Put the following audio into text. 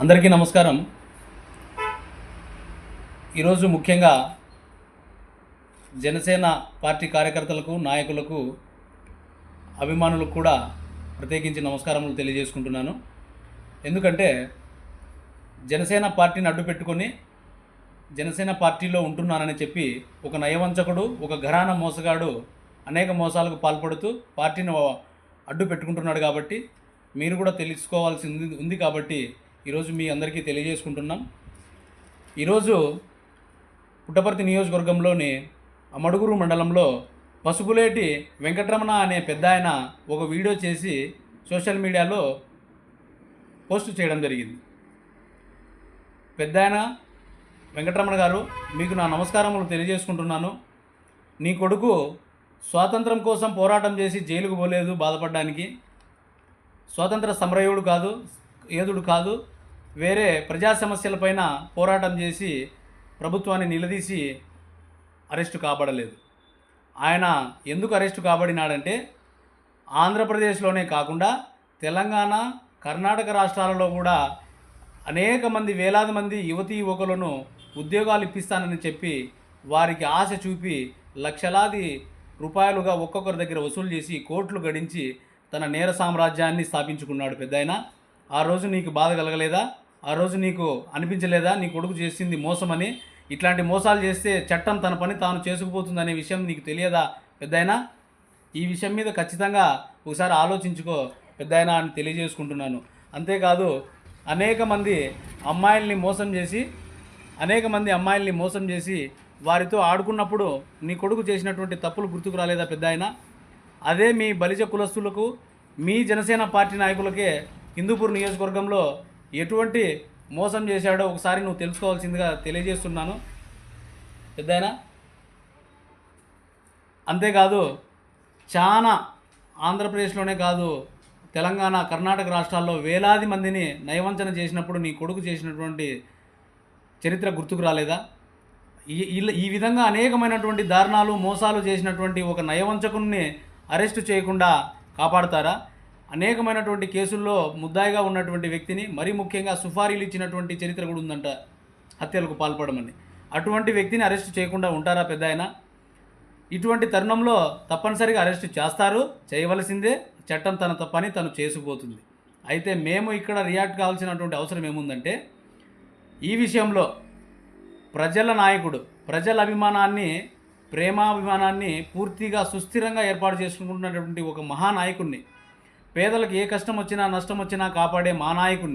అందరికీ నమస్కారం. ఈరోజు ముఖ్యంగా జనసేన పార్టీ కార్యకర్తలకు నాయకులకు అభిమానులకు కూడా ప్రత్యేకించి నమస్కారములు తెలియజేసుకుంటున్నాను. ఎందుకంటే జనసేన పార్టీని అడ్డు పెట్టుకొని జనసేన పార్టీలో ఉంటున్నానని చెప్పి ఒక నయవంచకుడు ఒక ఘరాన మోసగాడు అనేక మోసాలకు పాల్పడుతూ పార్టీని అడ్డు పెట్టుకుంటున్నాడు కాబట్టి మీరు కూడా తెలుసుకోవాల్సి ఉంది ఉంది కాబట్టి ఈరోజు మీ అందరికీ తెలియజేసుకుంటున్నాం. ఈరోజు పుట్టపర్తి నియోజకవర్గంలోని అమడుగురు మండలంలో పసుపులేటి వెంకటరమణ అనే పెద్ద ఆయన ఒక వీడియో చేసి సోషల్ మీడియాలో పోస్ట్ చేయడం జరిగింది. పెద్ద ఆయన వెంకటరమణ గారు మీకు నా నమస్కారములు తెలియజేసుకుంటున్నాను. నీ కొడుకు స్వాతంత్రం కోసం పోరాటం చేసి జైలుకు పోలేదు బాధపడడానికి. స్వాతంత్ర సమరయుడు కాదు ఏదుడు కాదు వేరే ప్రజా సమస్యలపైన పోరాటం చేసి ప్రభుత్వాన్ని నిలదీసి అరెస్టు కాబడలేదు. ఆయన ఎందుకు అరెస్టు కాబడినాడంటే ఆంధ్రప్రదేశ్లోనే కాకుండా తెలంగాణ కర్ణాటక రాష్ట్రాలలో కూడా అనేక మంది వేలాది మంది యువతీ యువకులను ఉద్యోగాలు ఇప్పిస్తానని చెప్పి వారికి ఆశ చూపి లక్షలాది రూపాయలుగా ఒక్కొక్కరి దగ్గర వసూలు చేసి కోట్లు గడించి తన నేర సామ్రాజ్యాన్ని స్థాపించుకున్నాడు పెద్దాయన. ఆ రోజు నీకు బాధ కలగలేదా? ఆ రోజు నీకు అనిపించలేదా? నీ కొడుకు చేసింది మోసమని? ఇట్లాంటి మోసాలు చేస్తే చట్టం తన పని తాను చేసుకుపోతుందనే విషయం నీకు తెలియదా పెద్దయినా? ఈ విషయం మీద ఖచ్చితంగా ఒకసారి ఆలోచించుకో పెద్దయినా అని తెలియజేసుకుంటున్నాను. అంతేకాదు అనేక మంది అమ్మాయిల్ని మోసం చేసి అనేక మంది అమ్మాయిల్ని మోసం చేసి వారితో ఆడుకున్నప్పుడు నీ కొడుకు చేసినటువంటి తప్పులు గుర్తుకు రాలేదా పెద్ద ఆయన అదే మీ బలిజ కులస్తులకు మీ జనసేన పార్టీ నాయకులకే హిందూపూర్ నియోజకవర్గంలో ఎటువంటి మోసం చేశాడో ఒకసారి నువ్వు తెలుసుకోవాల్సిందిగా తెలియజేస్తున్నాను. పెద్దయినా? అంతేకాదు చాలా ఆంధ్రప్రదేశ్లోనే కాదు తెలంగాణ కర్ణాటక రాష్ట్రాల్లో వేలాది మందిని నయవంచన చేసినప్పుడు నీ కొడుకు చేసినటువంటి చరిత్ర గుర్తుకు రాలేదా? ఈ ఈ విధంగా అనేకమైనటువంటి దారుణాలు మోసాలు చేసినటువంటి ఒక నయవంచకుని అరెస్టు చేయకుండా కాపాడతారా? అనేకమైనటువంటి కేసుల్లో ముద్దాయిగా ఉన్నటువంటి వ్యక్తిని మరీ ముఖ్యంగా సుఫారీలు ఇచ్చినటువంటి చరిత్ర కూడా ఉందంట హత్యలకు పాల్పడమని. అటువంటి వ్యక్తిని అరెస్ట్ చేయకుండా ఉంటారా పెద్ద ఆయన? ఇటువంటి తరుణంలో తప్పనిసరిగా అరెస్ట్ చేస్తారు. చేయవలసిందే చట్టం తన తప్పని తను చేసుకుపోతుంది. అయితే మేము ఇక్కడ రియాక్ట్ కావాల్సినటువంటి అవసరం ఏముందంటే ఈ విషయంలో ప్రజల నాయకుడు ప్రజల అభిమానాన్ని ప్రేమాభిమానాన్ని పూర్తిగా సుస్థిరంగా ఏర్పాటు చేసుకుంటున్నటువంటి ఒక మహానాయకుడిని పేదలకు ఏ కష్టం వచ్చినా నష్టం వచ్చినా కాపాడే మా నాయకుడిని